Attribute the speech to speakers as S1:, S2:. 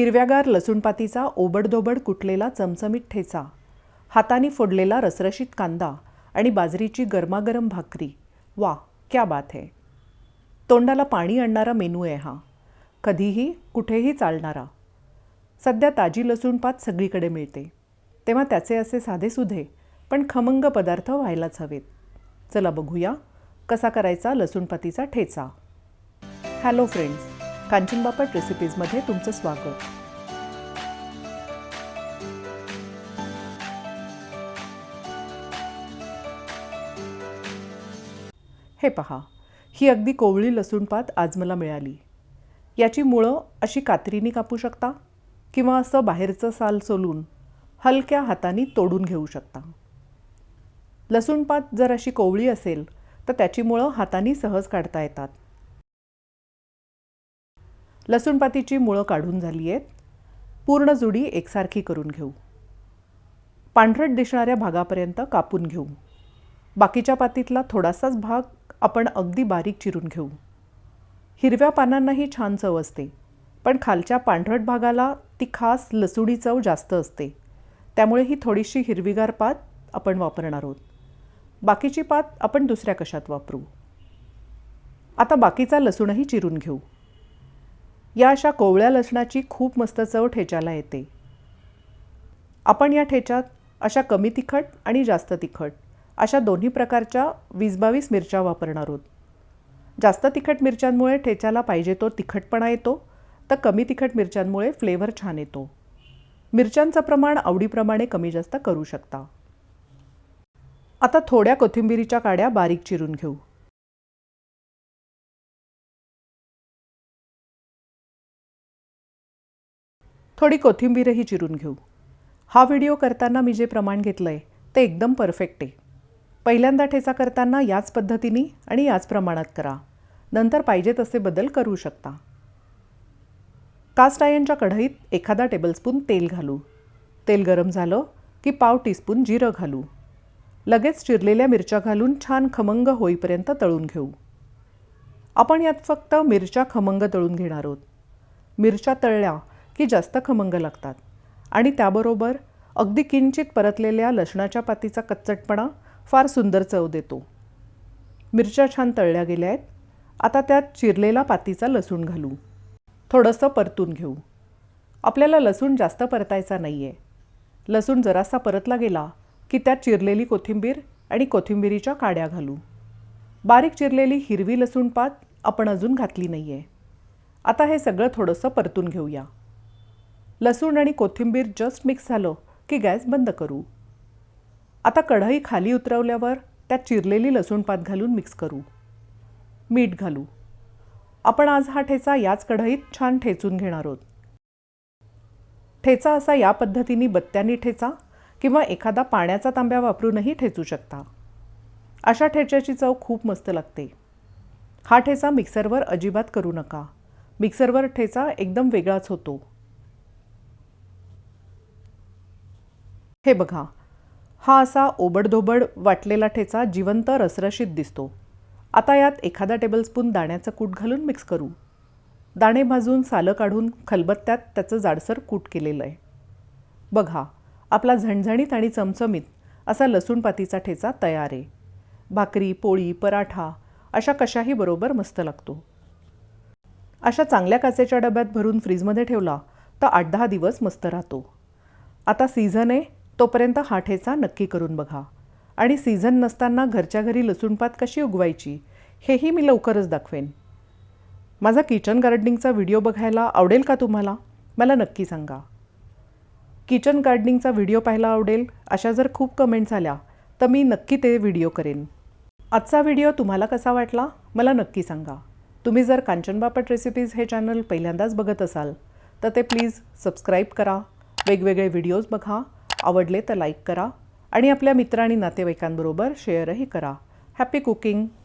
S1: हिरव्यागार लसूणपातीचा ओबडधोबड कुटलेला चमचमीत ठेचा हाताने फोडलेला रसरशीत कांदा आणि बाजरीची गरमागरम भाकरी. वा क्या बात है. तोंडाला पाणी आणणारा मेनू आहे हा. कधीही कुठेही चालणारा. सध्या ताजी लसूणपात सगळीकडे मिळते. तेव्हा त्याचे असे साधेसुधे पण खमंग पदार्थ व्हायलाच हवेत. चला बघूया कसा करायचा लसूणपातीचा ठेचा. हॅलो फ्रेंड्स कांचन बापट रेसिपीजमध्ये तुमचं स्वागत. हे पहा ही अगदी कोवळी लसूणपात आज मला मिळाली. याची मुळं अशी कात्रीने कापू शकता? किंवा असं बाहेरचं साल सोलून हलक्या हाताने तोडून घेऊ शकता? लसूणपात जर अशी कोवळी असेल तर त्याची मुळं हाताने सहज काढता येतात. लसूणपातीची मुळं काढून झाली आहेत. पूर्ण जुडी एकसारखी करून घेऊ. पांढरट दिसणाऱ्या भागापर्यंत कापून घेऊ. बाकीच्या पातीतला थोडासाच भाग आपण अगदी बारीक चिरून घेऊ. हिरव्या पानांनाही छान चव असते पण खालच्या पांढरट भागाला ती खास लसुडी चव जास्त असते. त्यामुळे ही थोडीशी हिरवीगार पात आपण वापरणार आहोत. बाकीची पात आपण दुसऱ्या कशात वापरू? आता बाकीचा लसूणही चिरून घेऊ. या अशा कोवळ्या लसणाची खूप मस्त चव ठेच्याला येते. आपण या ठेच्यात अशा कमी तिखट आणि जास्त तिखट अशा दोन्ही प्रकारच्या वीस बावीस मिरच्या वापरणार आहोत. जास्त तिखट मिरच्यांमुळे ठेच्याला पाहिजे तो तिखटपणा येतो तर कमी तिखट मिरच्यांमुळे फ्लेवर छान येतो. मिरच्यांचं प्रमाण आवडीप्रमाणे कमी जास्त करू शकता. आता थोड्या कोथिंबिरीच्या काड्या बारीक चिरून घेऊ. थोडी कोथिंबीरही चिरून घेऊ. हा व्हिडिओ करताना मी जे प्रमाण घेतलं आहे ते एकदम परफेक्ट आहे. पहिल्यांदा ठेचा करताना याच पद्धतीने आणि याच प्रमाणात करा. नंतर पाहिजे तसे बदल करू शकता. कास्ट आयनच्या कढईत एखादा टेबलस्पून तेल घालू. तेल गरम झालं की पाव टीस्पून जिरं घालू. लगेच चिरलेल्या मिरच्या घालून छान खमंग होईपर्यंत तळून घेऊ. आपण यात फक्त मिरच्या खमंग तळून घेणार आहोत. मिरच्या तळल्या की जास्त खमंग लागतात. आणि त्याबरोबर अगदी किंचित परतलेल्या लसणाच्या पातीचा कच्चटपणा फार सुंदर चव देतो. मिरच्या छान तळल्या गेल्या आहेत. आता त्यात चिरलेला पातीचा लसूण घालू. थोडंसं परतून घेऊ. आपल्याला लसूण जास्त परतायचा नाही आहे लसूण जरासा परतला गेला की त्यात चिरलेली कोथिंबीर आणि कोथिंबिरीच्या काड्या घालू. बारीक चिरलेली हिरवी लसूण पात आपण अजून घातली नाही आहे आता हे सगळं थोडंसं परतून घेऊया. लसूण आणि कोथिंबीर जस्ट मिक्स झालं की गॅस बंद करू. आता कढई खाली उतरवल्यावर त्यात चिरलेली लसूणपात घालून मिक्स करू. मीठ घालू. आपण आज हा ठेचा याच कढईत छान ठेचून घेणार आहोत. ठेचा असा या पद्धतीने बत्त्यानी ठेचा किंवा एखादा पाण्याचा तांब्या वापरूनही ठेचू शकता. अशा ठेच्याची चव खूप मस्त लागते. हा ठेचा मिक्सरवर अजिबात करू नका. मिक्सरवर ठेचा एकदम वेगळाच होतो. हे बघा. हा असा ओबडधोबड वाटलेला ठेचा जिवंत रसरशीत दिसतो. आता यात एखादा टेबलस्पून दाण्याचं कूट घालून मिक्स करू. दाणे भाजून सालं काढून खलबत्त्यात त्याचं जाडसर कूट केलेलं आहे. बघा आपला झणझणीत आणि चमचमीत असा लसूणपातीचा ठेचा तयार आहे. भाकरी पोळी पराठा अशा कशाही बरोबर मस्त लागतो. अशा चांगल्या काचेच्या डब्यात भरून फ्रीजमध्ये ठेवला तर आठ दहा दिवस मस्त राहतो. आता सीझन आहे तोपर्यंत हा ठेचा नक्की करून बघा. आणि सीझन नसताना घरच्या घरी लसूणपात कशी उगवायची हेही मी लवकरच दाखवेन. माझा किचन गार्डनिंगचा व्हिडिओ बघायला आवडेल का तुम्हाला? मला नक्की सांगा. किचन गार्डनिंगचा व्हिडिओ पाहायला आवडेल अशा जर खूप कमेंट्स आल्या तर मी नक्की ते व्हिडिओ करेन. आजचा व्हिडिओ तुम्हाला कसा वाटला मला नक्की सांगा. तुम्ही जर कांचन बापट रेसिपीज हे चॅनल पहिल्यांदाच बघत असाल तर ते प्लीज सबस्क्राईब करा. वेगवेगळे व्हिडिओज बघा. आवडले तर लाईक करा आणि आपल्या मित्र आणि नातेवाईकांबरोबर शेअरही करा. Happy cooking